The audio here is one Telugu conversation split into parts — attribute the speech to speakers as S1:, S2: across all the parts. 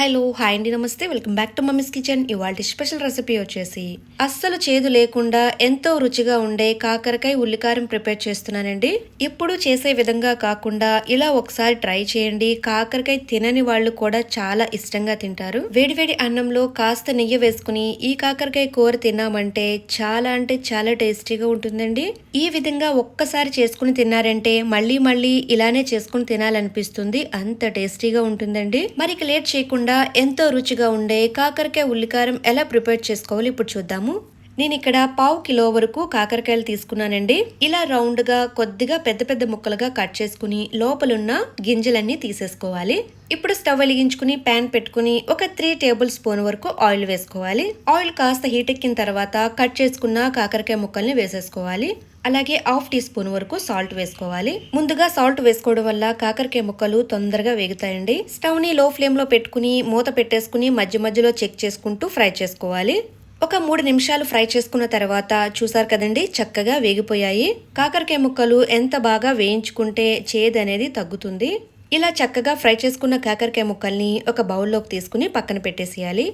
S1: హలో హాయ్ అండి నమస్తే. Welcome back to mummy's kitchen. ఇవాళ స్పెషల్ రెసిపీ వచ్చేసి అస్సలు చేదు లేకుండా ఎంతో రుచిగా ఉండే కాకరకాయ ఉల్లికారం ప్రిపేర్ చేస్తున్నానండి. ఎప్పుడు చేసే విధంగా కాకుండా ఇలా ఒకసారి ట్రై చేయండి. కాకరకాయ తినని వాళ్ళు కూడా చాలా ఇష్టంగా తింటారు. వేడివేడి అన్నంలో కాస్త నెయ్యి వేసుకుని ఈ కాకరకాయ కూర తిన్నామంటే చాలా అంటే చాలా టేస్టీగా ఉంటుందండి. ఈ విధంగా ఒక్కసారి చేసుకుని తిన్నారంటే మళ్ళీ మళ్ళీ ఇలానే చేసుకుని తినాలనిపిస్తుంది. అంత టేస్టీగా ఉంటుందండి. మరి ఇక లేట్ చేయకుండా ఎంతో రుచిగా ఉండే కాకరకాయ ఉల్లికారం ఎలా ప్రిపేర్ చేసుకోవాలి ఇప్పుడు చూద్దాము. నేను ఇక్కడ పావు కిలో వరకు కాకరకాయలు తీసుకున్నానండి. ఇలా రౌండ్గా కొద్దిగా పెద్ద పెద్ద ముక్కలుగా కట్ చేసుకుని లోపలున్న గింజలన్నీ తీసేసుకోవాలి. ఇప్పుడు స్టవ్ వెలిగించుకుని ప్యాన్ పెట్టుకుని ఒక త్రీ టేబుల్ స్పూన్ వరకు ఆయిల్ వేసుకోవాలి. ఆయిల్ కాస్త హీట్ ఎక్కిన తర్వాత కట్ చేసుకున్న కాకరకాయ ముక్కల్ని వేసేసుకోవాలి. అలాగే హాఫ్ టీ స్పూన్ వరకు సాల్ట్ వేసుకోవాలి. ముందుగా సాల్ట్ వేసుకోవడం వల్ల కాకరకాయ ముక్కలు తొందరగా వేగుతాయండి. స్టవ్ని లో ఫ్లేమ్లో పెట్టుకుని మూత పెట్టేసుకుని మధ్య మధ్యలో చెక్ చేసుకుంటూ ఫ్రై చేసుకోవాలి. ఒక మూడు నిమిషాలు ఫ్రై చేసుకున్న తర్వాత చూసారు కదండి చక్కగా వేగిపోయాయి. కాకరకాయ ముక్కలు ఎంత బాగా వేయించుకుంటే చేదు అనేది తగ్గుతుంది. ఇలా చక్కగా ఫ్రై చేసుకున్న కాకరకాయ ముక్కల్ని ఒక బౌల్లోకి తీసుకుని పక్కన పెట్టేసేయాలి.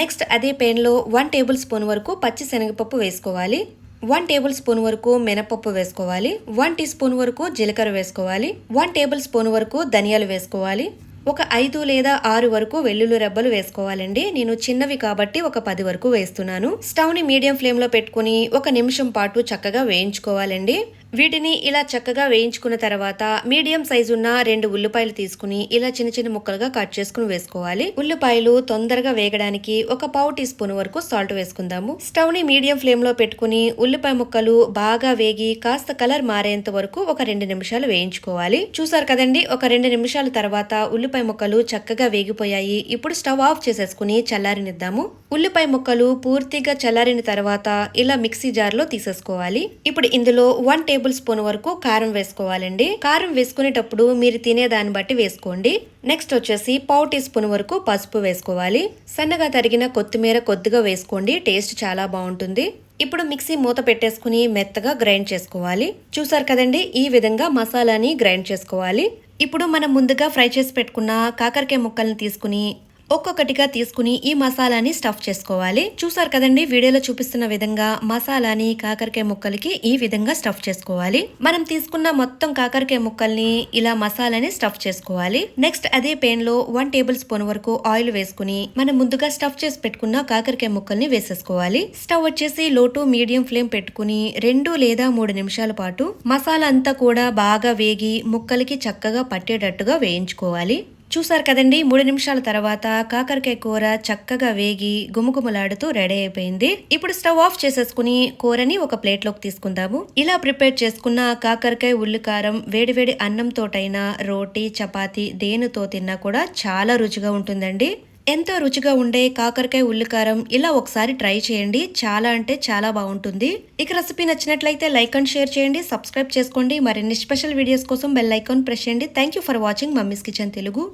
S1: నెక్స్ట్ అదే పెన్లో వన్ టేబుల్ స్పూన్ వరకు పచ్చి శనగపప్పు వేసుకోవాలి. వన్ టేబుల్ స్పూన్ వరకు మినపప్పు వేసుకోవాలి. వన్ టీ స్పూన్ వరకు జీలకర్ర వేసుకోవాలి. వన్ టేబుల్ స్పూన్ వరకు ధనియాలు వేసుకోవాలి. ఒక ఐదు లేదా ఆరు వరకు వెల్లుల్లి రెబ్బలు వేసుకోవాలండి. నేను చిన్నవి కాబట్టి ఒక పది వరకు వేస్తున్నాను. స్టవ్ని మీడియం ఫ్లేమ్లో పెట్టుకుని ఒక నిమిషం పాటు చక్కగా వేయించుకోవాలండి. వీటిని ఇలా చక్కగా వేయించుకున్న తర్వాత మీడియం సైజు ఉన్న రెండు ఉల్లిపాయలు తీసుకుని ఇలా చిన్న చిన్న ముక్కలుగా కట్ చేసుకుని వేసుకోవాలి. ఉల్లిపాయలు తొందరగా వేగడానికి ఒక పావు టీ స్పూన్ వరకు సాల్ట్ వేసుకుందాము. స్టవ్ని మీడియం ఫ్లేమ్లో పెట్టుకుని ఉల్లిపాయ ముక్కలు బాగా వేగి కాస్త కలర్ మారేంత వరకు ఒక రెండు నిమిషాలు వేయించుకోవాలి. చూసారు కదండి ఒక రెండు నిమిషాల తర్వాత ఉల్లిపాయ ముక్కలు చక్కగా వేగిపోయాయి. ఇప్పుడు స్టవ్ ఆఫ్ చేసేసుకుని చల్లారినిద్దాము. ఉల్లిపాయ ముక్కలు పూర్తిగా చల్లారిన తర్వాత ఇలా మిక్సీ జార్లో తీసేసుకోవాలి. ఇప్పుడు ఇందులో వన్ టేబుల్ టేబుల్ స్పూన్ వరకు కారం వేసుకోవాలండి. కారం వేసుకునేటప్పుడు మీరు తినే దాన్ని బట్టి వేసుకోండి. నెక్స్ట్ వచ్చేసి పావు టీ స్పూన్ వరకు పసుపు వేసుకోవాలి. సన్నగా తరిగిన కొత్తిమీర కొద్దిగా వేసుకోండి. టేస్ట్ చాలా బాగుంటుంది. ఇప్పుడు మిక్సీ మూత పెట్టేసుకుని మెత్తగా గ్రైండ్ చేసుకోవాలి. చూసారు కదండి ఈ విధంగా మసాలాని గ్రైండ్ చేసుకోవాలి. ఇప్పుడు మనం ముందుగా ఫ్రై చేసి పెట్టుకున్న కాకరకాయ ముక్కల్ని తీసుకుని ఒక్కొక్కటిగా తీసుకుని ఈ మసాలాని స్టఫ్ చేసుకోవాలి. చూసారు కదండి వీడియోలో చూపిస్తున్న విధంగా మసాలాని కాకరకాయ ముక్కలకి ఈ విధంగా స్టఫ్ చేసుకోవాలి. మనం తీసుకున్న మొత్తం కాకరకాయ ముక్కల్ని ఇలా మసాలాని స్టఫ్ చేసుకోవాలి. నెక్స్ట్ అదే పెన్లో వన్ టేబుల్ స్పూన్ వరకు ఆయిల్ వేసుకుని మనం ముందుగా స్టఫ్ చేసి పెట్టుకున్న కాకరకాయ ముక్కల్ని వేసేసుకోవాలి. స్టవ్ వచ్చేసి లో టు మీడియం ఫ్లేమ్ పెట్టుకుని రెండు లేదా మూడు నిమిషాల పాటు మసాలా అంతా కూడా బాగా వేగి ముక్కలకి చక్కగా పట్టేటట్టుగా వేయించుకోవాలి. చూసారు కదండి మూడు నిమిషాల తర్వాత కాకరకాయ కూర చక్కగా వేగి గుమగుమలాడుతూ రెడీ అయిపోయింది. ఇప్పుడు స్టవ్ ఆఫ్ చేసేసుకుని కూరని ఒక ప్లేట్లోకి తీసుకుందాము. ఇలా ప్రిపేర్ చేసుకున్న కాకరకాయ ఉల్లికారం వేడివేడి అన్నంతోటైనా రోటీ చపాతి దేనితో తిన్నా కూడా చాలా రుచిగా ఉంటుందండి. ఎంతో రుచిగా ఉండే కాకరకాయ ఉల్లికారం ఇలా ఒకసారి ట్రై చేయండి. చాలా అంటే చాలా బాగుంటుంది. ఇక రెసిపీ నచ్చినట్లయితే లైక్ అండ్ షేర్ చేయండి. సబ్స్క్రైబ్ చేసుకోండి. మరిన్ని స్పెషల్ వీడియోస్ కోసం బెల్ ఐకాన్ ప్రెస్ చేయండి. Thank you for watching mummy's kitchen Telugu.